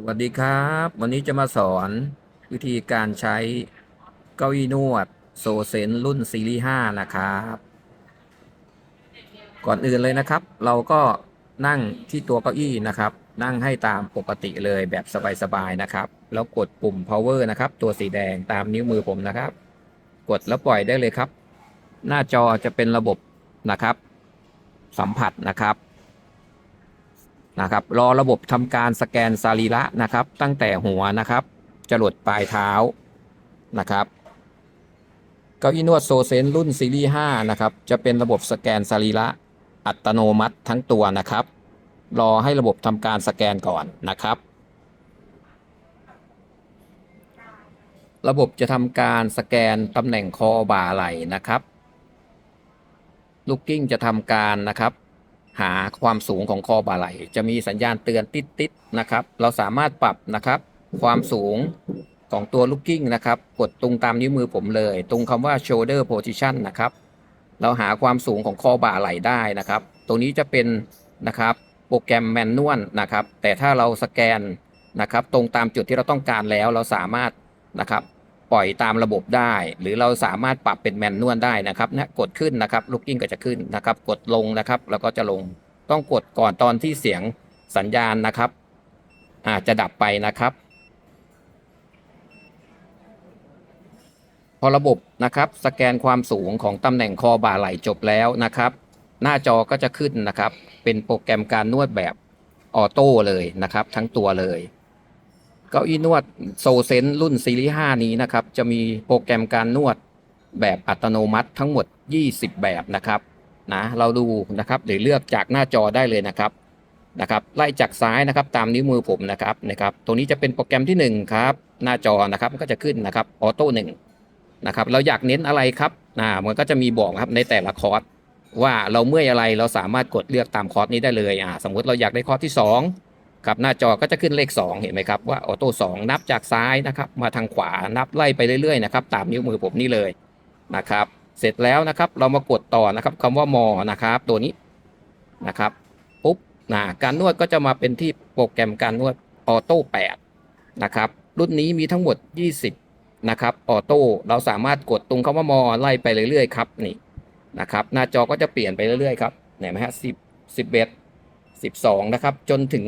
สวัสดีครับ วันนี้จะมาสอนวิธีการใช้เก้าอี้นวดโซเซนรุ่นซีรีส์5นะครับ ก่อนอื่นเลยนะครับ เราก็นั่งที่ตัวเก้าอี้นะครับ นั่งให้ตามปกติเลยแบบสบายๆนะครับ แล้วกดปุ่ม power นะครับ ตัวสีแดงตามนิ้วมือผมนะครับ กดแล้วปล่อยได้เลยครับ หน้าจอจะเป็นระบบนะครับ สัมผัสนะครับ นะครับรอระบบทำการสแกนสรีระนะครับ ตั้งแต่หัวนะครับจรดปลายเท้านะครับเก้าอี้นวดโซเซนรุ่นซีรีส์5นะครับจะเป็นระบบสแกนสรีระอัตโนมัติทั้งตัวนะครับ รอให้ระบบทำการสแกนก่อนนะครับ ระบบจะทำการสแกนตำแหน่งคอบ่าไหล่นะครับ ลูกกิ้งจะทำการนะครับ หาความสูงของคอบ่าไหล่จะมีสัญญาณเตือนติดๆนะครับ เราสามารถปรับนะครับ ความสูงของตัวลูกกิ้งนะครับ กดตรงตามนิ้วมือผมเลย ตรงคำว่า shoulder position นะครับ เราหาความสูงของคอบ่าไหล่ได้นะครับ ตรงนี้จะเป็นนะครับโปรแกรมแมนนวลนะครับ แต่ถ้าเราสแกนนะครับ ตรงตามจุดที่เราต้องการแล้วเราสามารถนะครับ ปล่อยตามระบบได้ หรือเราสามารถปรับเป็นแมนนวลได้นะครับนะกดขึ้นนะครับลูกกิ้งก็จะขึ้นนะครับ กดลงนะครับแล้วก็จะลงต้องกดก่อนตอนที่เสียงสัญญาณนะครับอาจจะดับไปนะครับ พอระบบนะครับสแกนความสูงของตำแหน่งคอบ่าไหล่จบแล้วนะครับ หน้าจอก็จะขึ้นนะครับ เป็นโปรแกรมการนวดแบบออโต้เลยนะครับ ทั้งตัวเลย เก้าอี้นวดโซเซนรุ่นซีรีส์5นี้นะครับ จะมีโปรแกรมการนวดแบบอัตโนมัติทั้งหมด 20 แบบนะครับนะเราดูนะครับหรือเลือกจากหน้าจอได้เลยนะครับนะครับ ไล่จากซ้ายนะครับตามนิ้วมือผมนะครับนะครับ ตรงนี้จะเป็นโปรแกรมที่1ครับหน้าจอนะครับก็จะขึ้นนะครับออโต้หนึ่งนะครับเราอยากเน้นอะไรครับนะมันก็จะมีบอกครับในแต่ละคอร์สว่าเราเมื่อยอะไรเราสามารถกดเลือกตามคอร์สนี้ได้เลยอ่าสมมุติเราอยากได้คอร์สที่ 2 ครับหน้าจอก็จะขึ้นเลข 2 เห็นไหมครับว่าออโต้2นับจากซ้ายนะครับมาทางขวานับไล่ไปเรื่อยๆนะครับตามนิ้วมือผมนี่เลยนะครับ เสร็จแล้วนะครับเรามากดต่อนะครับคำว่ามอนะครับตัวนี้นะครับปุ๊บนะการนวดก็จะมาเป็นที่โปรแกรมการนวดออโต้8นะครับรุ่นนี้มีทั้งหมด 20นะครับออโต้เราสามารถกดตรงคำว่ามอไล่ไปเรื่อยๆครับนี่นะครับหน้าจอก็จะเปลี่ยนไปเรื่อยๆครับเห็นไหมฮะ10 11 12นะครับจนถึง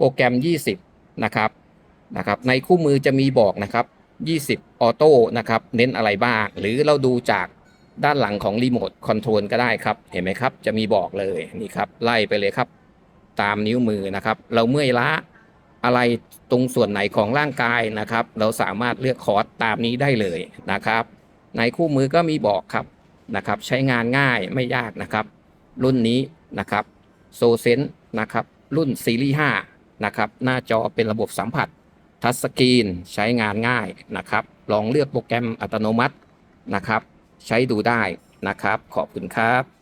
โปรแกรม 20 นะครับนะครับ ในคู่มือจะมีบอกนะครับ 20 ออโต้นะครับ เน้นอะไรบ้าง หรือเราดูจากด้านหลังของรีโมทคอนโทรลก็ได้ครับ เห็นไหมครับ จะมีบอกเลยนี่ครับ ไล่ไปเลยครับ ตามนิ้วมือนะครับ เราเมื่อยล้าอะไรตรงส่วนไหนของร่างกายนะครับ เราสามารถเลือกคอร์สตามนี้ได้เลยนะครับ ในคู่มือก็มีบอกครับนะครับ ใช้งานง่ายไม่ยากนะครับ รุ่นนี้นะครับโซเซนนะครับ รุ่นซีรีส์5 นะครับ หน้าจอเป็นระบบสัมผัส ทัชสกรีนใช้งานง่ายนะครับ ลองเลือกโปรแกรมอัตโนมัตินะครับ ใช้ดูได้นะครับ ขอบคุณครับ